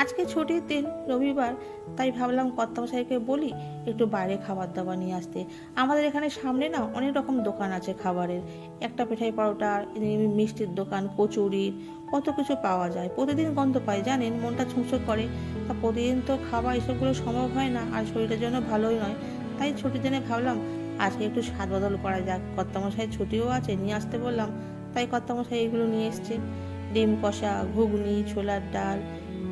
আজকে ছুটির দিন, রবিবার। তাই ভাবলাম কর্তামশাইকে বলি, একটু বাইরে খাবার দাবার নিয়ে আসতে। আমাদের এখানে সামনে না অনেক রকম দোকান আছে খাবারের। একটা পিঠাই পরোটা মিষ্টির দোকান, কচুরির, কত কিছু পাওয়া যায়। প্রতিদিন গন্ধ পাই, জানেন? মনটা ছুঁচো করে। তা প্রতিদিন তো খাওয়া এসবগুলো সম্ভব হয় না, আর শরীরের জন্য ভালোই নয়। তাই ছুটির দিনে ভাবলাম, আজকে একটু স্বাদ বদল করা যাক। কর্তামশাই ছুটিও আছে, নিয়ে আসতে বললাম। তাই কর্তামশাই এগুলো নিয়ে এসছে। ডিম কষা, ঘুগনি, ছোলার ডাল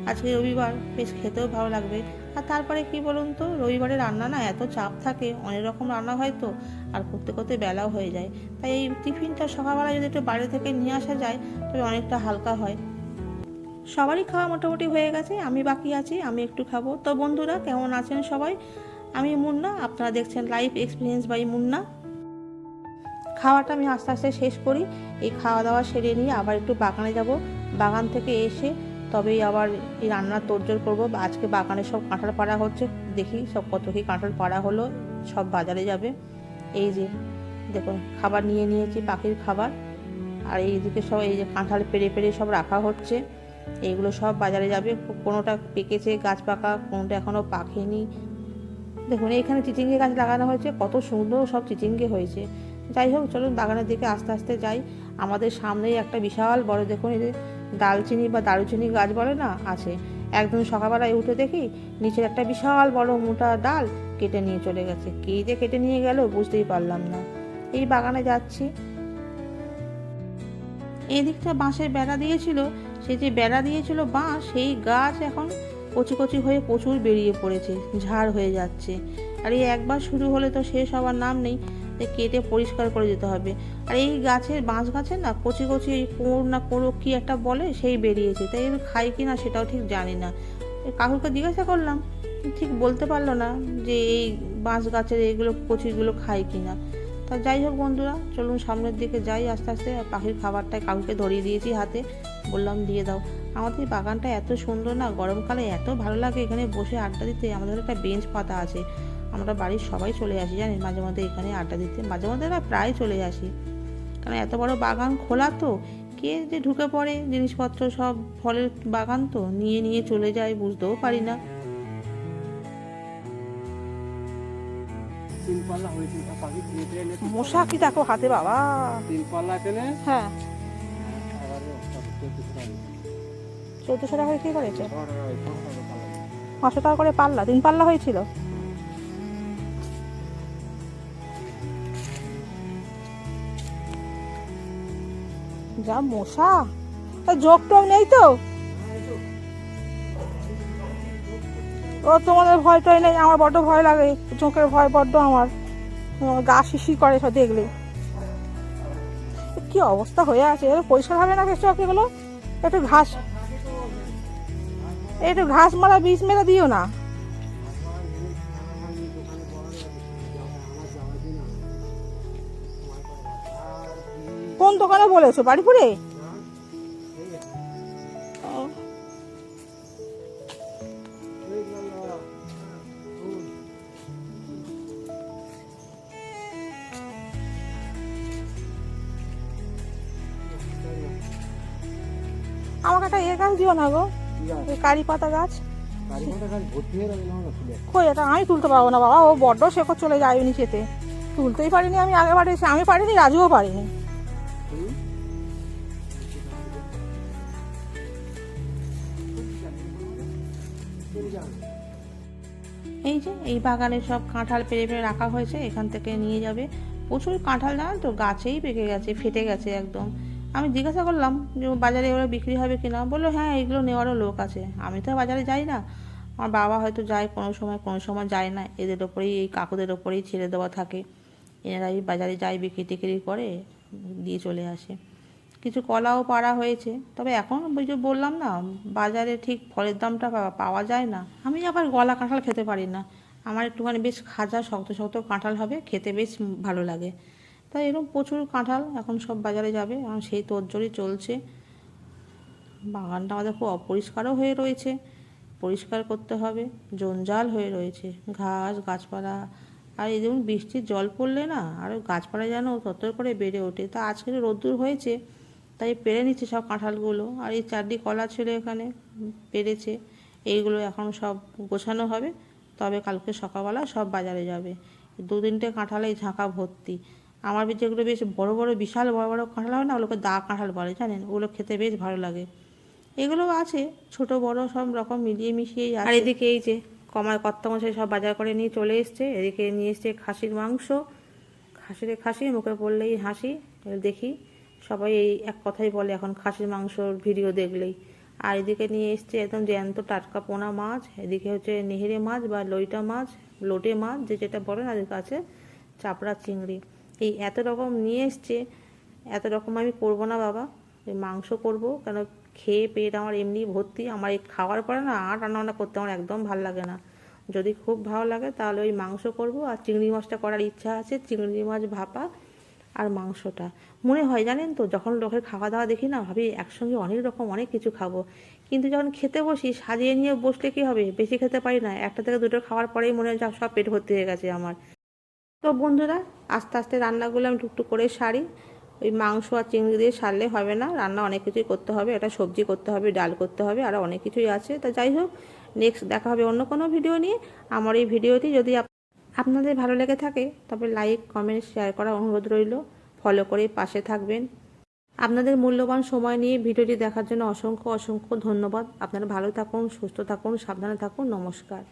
আজকে রবিবার, বেশ খেতেও ভালো লাগবে। আর তারপরে কি বলুন তো, রবিবারে রান্না না এত চাপ থাকে, অনেক রকম রান্না হয় তো, আর করতে করতে বেলাও হয়ে যায়। তাই এই টিফিনটা সকালবেলা যদি একটু বাইরে থেকে নিয়ে আসা যায়, তবে অনেকটা হালকা হয়। সবারই খাওয়া মোটামুটি হয়ে গেছে, আমি বাকি আছি, আমি একটু খাব। তো বন্ধুরা, কেমন আছেন সবাই? আমি মুন্না, আপনারা দেখছেন লাইফ এক্সপিরিয়েন্স বাই মুন্না। খাওয়াটা আমি আস্তে আস্তে শেষ করি, এই খাওয়া দাওয়া সেরে নিয়ে আবার একটু বাগানে যাব। বাগান থেকে এসে তবেই আবার এই রান্নার তোড়জোড় করব। আজকে বাগানে সব কাঁঠাল পাড়া হচ্ছে। দেখি সব কত কি কাঁঠাল পাড়া হলো, সব বাজারে যাবে। এই যে, দেখুন, খাবার নিয়ে নিয়েছি, পাখির খাবার। আর এইদিকে সব, এই যে কাঁঠাল পেরে পেরে সব রাখা হচ্ছে। এইগুলো সব বাজারে যাবে। কোনোটা পেকেছে, গাছ পাকা, কোনোটা এখনও পাকেনি। দেখুন এখানে চিচিঙ্গে গাছ লাগানো হয়েছে। কত সুন্দর সব চিচিঙ্গে হয়েছে। যাই হোক, চলুন বাগানের দিকে আস্তে আস্তে যাই। আমাদের সামনেই একটা বিশাল বড়, দেখুন, এই যে ডালচিনি বা দারুচিনি গাছ বলে না? আছে। একদম সকালবেলায় উঠে দেখি নিচের একটা বিশাল বড় মোটা ডাল কেটে নিয়ে চলে গেছে। কে যে কেটে নিয়ে গেল বুঝতেই পারলাম না। এই বাগানে যাচ্ছি। এই দিকটা বাঁশের বেড়া দিয়েছিল। সে যে বেড়া দিয়েছিল বাঁশ, সেই গাছ এখন কচি কচি হয়ে প্রচুর বেরিয়ে পড়েছে। ঝাড় হয়ে যাচ্ছে। আর এই একবার শুরু হলে তো শেষ হওয়ার নাম নেই। কেটে পরিষ্কার করে দিতে হবে। আর এই গাছের বাঁশ গাছের না কচি কচি কোর না কোরো কি একটা বলে সেই বেরিয়েছে। তাই আমি খাই কি না সেটাও ঠিক জানি না। কাকুকে জিজ্ঞাসা করলাম, ঠিক বলতে পারল না যে এই বাঁশ গাছের এইগুলো কচিগুলো খায় কি না। তা যাই হোক বন্ধুরা, চলুন সামনের দিকে যাই আস্তে আস্তে। পাখির খাবারটা কাকুকে ধরিয়ে দিয়েছি হাতে। বললাম, দিয়ে দাও। আমাদের বাগানটা এত সুন্দর না, গরমকালে এত ভালো লাগে এখানে বসে আড্ডা দিতে। আমাদের একটা বেঞ্চ পাতা আছে। আমরা বাড়ির সবাই চলে আসি জানেন মাঝে মধ্যে এখানে আড্ডা দিতে। মাঝে মধ্যে না প্রায় চলে আসি। কারণ এত বড় বাগান খোলা তো। কে যে ঢুকে পড়ে জিনিসপত্র সব ফলের বাগান তো। নিয়ে নিয়ে চলে যায় বুঝতেও পারি না। মশা কি দেখো হাতে বাবা। হ্যাঁ। চোদ্দশো টাকা কি করেছে? ছশো টাকা পাল্লা পাঁচশো টাকা করে পাল্লা তিন পাল্লা হয়েছিল? যা মশা। টোগ নেই তো? ও, তোমাদের ভয় টয় নেই, আমার বড্ড ভয় লাগে, চোখের ভয় বড্ড আমার। গা শিশি করে সব দেখলে। কি অবস্থা হয়ে আছে? পরিষ্কার হবে না বেশ এগুলো? একটু ঘাস একটু ঘাস মারা বীজ মেরে দিও না। কোন দোকানে বলেছ? বাড়িপুরে? আমাকে একটা এ গাছ দিও না গো। কারি পাতা গাছ। কই এটা আমি তুলতে পারব না বাবা ও বড্ড শেখর চলে যায় নিচেতে। তুলতেই পারিনি আমি আগে এসে আমি পারিনি রাজুও পারিনি। এই যে, এই বাগানে সব কাঁঠাল পেরে পেরে রাখা হয়েছে, এখান থেকে নিয়ে যাবে। প্রচুর কাঁঠাল, জানো তো? গাছেই পেকে গেছে, ফেটে গেছে একদম। আমি জিজ্ঞাসা করলাম যে বাজারে এগুলো বিক্রি হবে কিনা? বলল হ্যাঁ এগুলো নেওয়ারও লোক আছে। আমি তো বাজারে যাই না। আমার বাবা হয়তো যায় কোনো সময় কোনো সময় যায় না। এদের ওপরেই, এই কাকুদের ওপরেই ছেড়ে দেওয়া থাকে। এনারাই বাজারে যায় বিক্রি টিক্রি করে, দিয়ে চলে আসে। কিছু কলাও পাড়া হয়েছে। তবে এখন ওই যে বললাম না, বাজারে ঠিক ফলের দামটা পাওয়া যায় না। আমি আবার গলা কাঁঠাল খেতে পারি না। আমার একটুখানি বেশ খাজা, শক্ত শক্ত কাঁঠাল হবে, খেতে বেশ ভালো লাগে। তাই এরকম প্রচুর কাঁঠাল এখন সব বাজারে যাবে। এখন সেই তোড়জোড়ই চলছে। বাগানটা আমাদের খুব অপরিষ্কারও হয়ে রয়েছে। পরিষ্কার করতে হবে। জঞ্জাল হয়ে রয়েছে। ঘাস, গাছপালা। আর এই যেমন বৃষ্টির জল পড়লে না, আর গাছপালা যেন তত করে বেড়ে ওঠে। তা আজকে রোদ্দুর হয়েছে তাই পেরে নিচ্ছে সব কাঁঠালগুলো। আর এই চারটি কলা ছিল এখানে, পেরেছে। এইগুলো এখন সব গোছানো হবে। তবে কালকে সকালবেলা সব বাজারে যাবে। দু তিনটে কাঁঠালে ঝাঁকা ভর্তি। আমার যেগুলো বেশ বড় বড়, বিশাল বড় বড় কাঁঠাল হয় না, ওগুলোকে দা কাঁঠাল বলে, জানেন? ওগুলো খেতে বেশ ভালো লাগে। এগুলো আছে, ছোট বড় সব রকম মিলিয়ে মিশিয়েই আর এদিকে এই যে কর্তা মশাই সব বাজার করে নিয়ে চলে এসছে। এদিকে নিয়ে এসছে খাসির মাংস। খাসিরে খাসি, মুখে পড়লেই হাসি। দেখি সবাই এই এক কথাই বলে, এখন খাসির মাংসর ভিডিও দেখলেই। আর এদিকে নিয়ে এসছে একদম জ্যান্ত টাটকা পোনা মাছ, এদিকে হচ্ছে নেহেরে মাছ বা লইটা মাছ, লোটে মাছ, যে যেটা বলেন তাদের কাছে চাপড়া চিংড়ি। এই এত রকম নিয়ে এসছে, এত রকম আমি করব না বাবা, এই মাংস করব, কেন খেয়ে পেট আমার এমনি ভর্তি, আমার এই খাওয়ার পরে না আর রান্নাবান্না করতে আমার একদম ভালো লাগে না। যদি খুব ভালো লাগে তাহলে ওই মাংস করব, আর চিংড়ি মাছটা করার ইচ্ছা আছে, চিংড়ি মাছ ভাপা আর মাংসটা। মনে হয় জানেন তো, যখন লোকের খাওয়া দাওয়া দেখি না, ভাবি একসঙ্গে অনেক রকম অনেক কিছু খাব। কিন্তু যখন খেতে বসি, সাজিয়ে নিয়ে বসলে কি হবে? বেশি খেতে পারি না। একটা থেকে দুটো খাওয়ার পরেই মনে হয় সব পেট ভর্তি হয়ে গেছে আমার। তো বন্ধুরা, আস্তে আস্তে রান্নাগুলো আমি টুকটুক করে সারি। ওই মাংস আর চিংড়ি দিয়ে সারলে হবে না। রান্না অনেক কিছুই করতে হবে। একটা সবজি করতে হবে, ডাল করতে হবে, আর অনেক কিছুই আছে। তা যাই হোক নেক্সট দেখা হবে অন্য কোনো ভিডিও নিয়ে। আমার এই ভিডিওটি যদি আপনাদের ভালো লেগে থাকে, তবে লাইক কমেন্ট শেয়ার করা অনুরোধ রইল। ফলো করে পাশে থাকবেন। আপনাদের মূল্যবান সময় নিয়ে ভিডিওটি দেখার জন্য অসংখ্য অসংখ্য ধন্যবাদ। আপনারা ভালো থাকুন, সুস্থ থাকুন, সাবধানে থাকুন। নমস্কার।